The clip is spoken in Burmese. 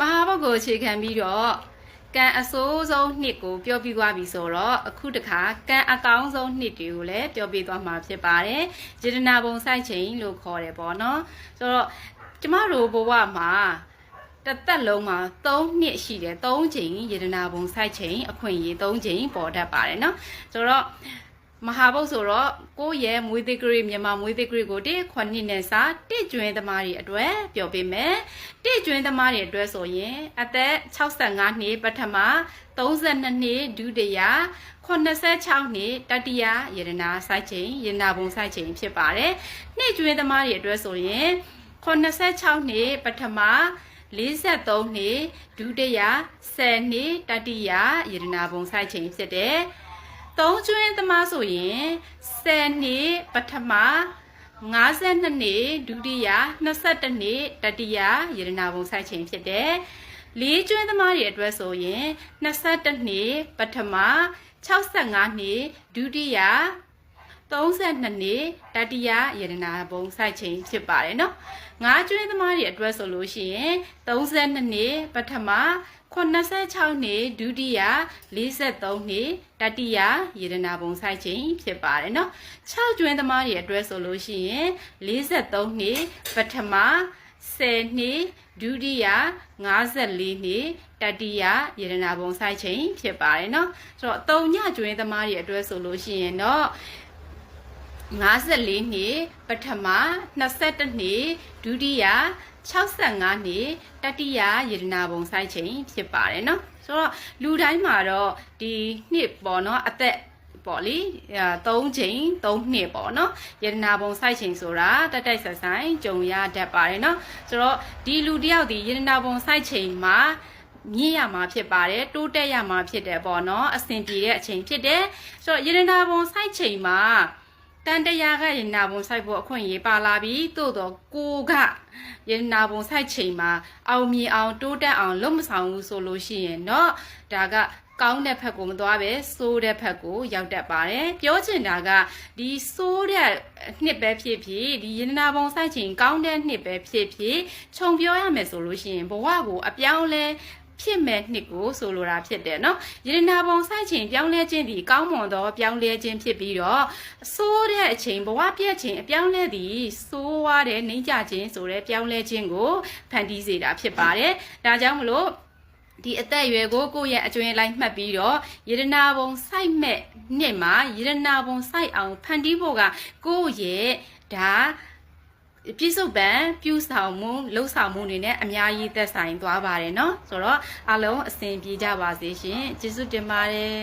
မဟာဘုတ်ကိုအခြေခံပြီးတော့ကံအဆိုးဆုံးနှစ်ကိုပြောပြသွားပြီဆိုတော့အခုတခါကံအကောင်းဆုံးနှစ်တွေကိုလည်းပြောပြသွားမှာဖြစ်ပါတယ်။ဂျေဒနာဘုံစိုက်ချိန်လို့ခေါ်တယ်ပေါ့နော်။ဆိုတော့ကျမတို့ဘဝမှာတစ်သက်လုံးမှာ3နှစ်ရှိတယ်3ချိန်ယေဒနာဘုံစိုက်ချိန်အခွင့်အရေး3ချိန်ပေါ်တတ်ပါတယ်နော်ဆိုတော့ မဟာဘုတ်ဆိုတော့ကိုယ့်ရဲ့မွေးသေးကလေးမြန်မာမွေးသေးကလေးကိုတစ်ခွနှစ်နဲ့စာတစ်ကျွင်းသမားတွေအတွက်ပြောပေးမယ်တစ်ကျွင်းသမားတွေအတွက်ဆိုရင်အသက်65နှစ်ပထမ32နှစ်ဒုတိယ86နှစ်တတိယယေဒနာစိုက်ချိန်ယေဒနာဘုံစိုက်ချိန်ဖြစ်ပါတယ်နှစ်ကျွင်းသမားတွေအတွက်ဆိုရင်86နှစ်ပထမ43နှစ်ဒုတိယ10နှစ်တတိယယေဒနာဘုံဆိုင်ချိန်ဖြစ်တယ်။ သုံးကျွင်းသမားဆိုရင်10နှစ်ပထမ52နှစ်ဒုတိယ22နှစ်တတိယယေဒနာဘုံဆိုင်ချိန်ဖြစ်တယ်။လေးကျွင်းသမားတွေအတွက်ဆိုရင်22နှစ်ပထမ65နှစ်ဒုတိယ 32နှစ်တတိယယေဒနာဘုံစိုက်ချိန်ဖြစ်ပါတယ်နော်ငါးကျွေးသမားတွေအတွက်ဆိုလို့ရှိရင်32နှစ်ပထမ86နှစ်ဒုတိယ43နှစ်တတိယယေဒနာဘုံစိုက်ချိန်ဖြစ်ပါတယ်နော်6ကျွင်းသမားတွေအတွက်ဆိုလို့ရှိရင်43နှစ်ပထမ10နှစ်ဒုတိယ54နှစ်တတိယယေဒနာဘုံဆိုင်ချိန်ဖြစ်ပါတယ်เนาะဆိုတော့တုံညကျွင်းသမားတွေအတွက်ဆိုလို့ရှိရင်တော့ 54နှစ်ပထမ22နှစ်ဒုတိယ65နှစ်တတိယယေဒနာဘုံဆိုင်ချိန်ဖြစ်ပါတယ်เนาะဆိုတော့လူတိုင်းမှာတော့ဒီနှစ်ပေါ့เนาะအသက်ပေါ့လေ3ချိန်3နှစ်ပေါ့နော်ယတနာဘုံစိုက်ချိန်ဆိုတာတက်တိုက်ဆက်ဆိုင်ကြုံရတတ်ပါတယ်နော်ဆိုတော့ဒီလူတယောက်ဒီယတနာဘုံစိုက်ချိန်မှာမြင့်ရမှာဖြစ်ပါတယ်တိုးတက်ရမှာဖြစ်တယ်ပေါ့နော်အဆင်ပြေတဲ့အချိန်ဖြစ်တယ်ဆိုတော့ယတနာဘုံစိုက်ချိန်မှာ တန်တရားကယန္နာဘုံဆိုင်ဖို့အခွင့်အရေးပါလာပြီးသို့တော့ကိုကယန္နာဘုံဆိုင်ချိန်မှာအောင်မြင်အောင်တိုးတက်အောင်လုပ်မဆောင်ဘူးဆိုလို့ရှိရင်တော့ဒါကကောင်းတဲ့ဖက်ကိုမသွားပဲဆိုးတဲ့ဖက်ကိုရောက်တတ်ပါတယ်ပြောချင်တာကဒီဆိုးတဲ့နှစ်ပဲဖြစ်ဖြစ်ဒီယန္နာပုံစိုက်ချင်ကောင်းတဲ့နှစ်ပဲဖြစ်ဖြစ်ခြုံပြောရမယ်ဆိုလို့ရှိရင်ဘဝကိုအပြောင်းလဲ ဖြစ်မဲ့နှစ်ကိုဆိုလိုတာဖြစ်တယ်နော်ယရနာပုံဆိုင်ချိန်ပြောင်းလဲခြင်းဒီကောင်းမွန်သောပြောင်းလဲခြင်းဖြစ်ပြီးတော့ဆိုးတဲ့အချိန်ဘဝပြည့်ချိန်အပြောင်းလဲသည်ဆိုးွားတဲ့နှိမ့်ကြခြင်းဆိုတဲ့ပြောင်းလဲခြင်းကိုဖန်တီးစေတာဖြစ်ပါတယ်ဒါကြောင့်မလို့ဒီအသက်အရွယ်ကိုကိုယ့်ရဲ့အကျွင်းလိုက်မှတ်ပြီးတော့ယရနာဘုံစိုက်မဲ့နှစ်မှာယရနာဘုံစိုက်အောင်ဖန်တီးဖို့ကကိုယ့်ရဲ့ဒါ ပြည့်စုံပံပြူဆောင်မှုလှုပ်ဆောင်မှုတွေနဲ့အများကြီးသက်ဆိုင်သွားပါတယ်เนาะဆိုတော့အားလုံးအဆင်ပြေကြပါစေရှင်ကျေးဇူးတင်ပါတယ်